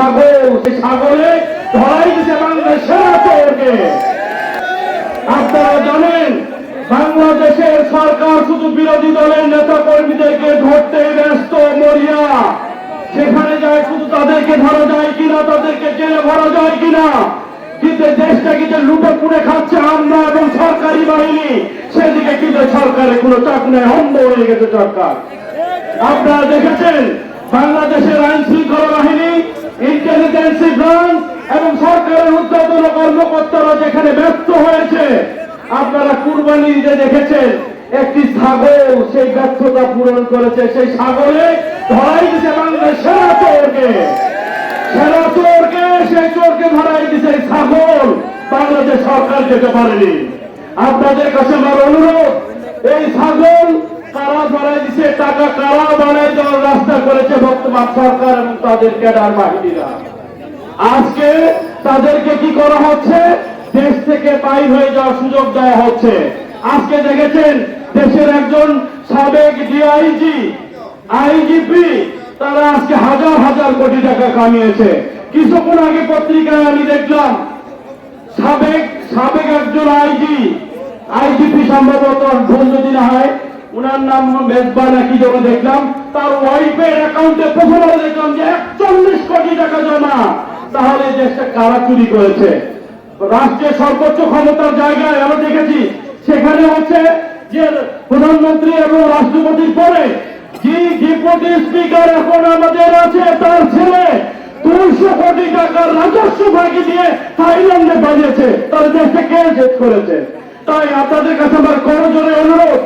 ছাগল সেই ছাগলে ধরাই দিছে বাংলাদেশ সেরা আপনারা জানেন, বাংলাদেশের সরকার শুধু বিরোধী দলের নেতা কর্মীদেরকে ধরতে ব্যস্ত, মরিয়া। সেখানে যায় শুধু তাদেরকে ধরা যায় কিনা, তাদেরকে জেলে ভরা যায় কিনা? কিন্তু দেশটাকে যে লুটে পুড়ে খাচ্ছে আমরা এবং সরকারি বাহিনী। সেদিকে কিন্তু সরকারের কোনো চাপ নেই, অন্ধ হয়ে গেছে সরকার। আপনারা দেখেছেন, বাংলাদেশের ইন্টেলিজেন্সি ব্রাঞ্চ এবং সরকারের উদ্যোতন কর্মকর্তারা যেখানে ব্যস্ত হয়েছে, আপনারা কুরবানি দিতে দেখেছেন, একটি ছাগল সেই ব্যর্থতা পূরণ করেছে, সেই ছাগলে ধরাই দিছে বাংলাদেশ সেরা চোরকে। সেরা চোরকে, সেই চোরকে ধরাই দিছে ছাগল। বাংলাদেশ সরকার যেতে পারেনি। আপনাদের কাছে আমার অনুরোধ, এই ছাগল কারা ধরাই দিছে, টাকা কারা বানাই দেওয়ার রাস্তা করেছে বর্তমান সরকার এবং তাদের ক্যাডার বাহিনীরা। আজকে তাদেরকে কি করা হচ্ছে? দেশ থেকে বাইর হয়ে যাওয়ার সুযোগ দেওয়া হচ্ছে। আজকে দেখেছেন, দেশের একজন সাবেক ডিআইজি আইজিপি তারা আজকে হাজার হাজার কোটি টাকা কামিয়েছে। কিছুক্ষণ আগে পত্রিকায় আমি দেখলাম, সাবেক সাবেক একজন আইজি আইজিপি সম্ভবত ভুল যদি না হয়, উনার নাম মেজবা নাকি যেন দেখলাম, তার ওয়াইফের অ্যাকাউন্টে প্রথমে দেখলাম যে একচল্লিশ কোটি টাকা জমা। তাহলে দেশটা কারা চুরি করেছে? রাষ্ট্রের সর্বোচ্চ ক্ষমতার জায়গায় আমরা দেখেছি, সেখানে হচ্ছে যে প্রধানমন্ত্রী এবং রাষ্ট্রপতির পরে যে ডেপুটি স্পিকার এখন আমাদের আছে, তার ছেলে দুইশো কোটি টাকার রাজস্ব ভাগি দিয়ে থাইল্যান্ডে বানিয়েছে তার দেশে কে শেষ করেছে? তাই আপনাদের কাছে আমার করজোরে অনুরোধ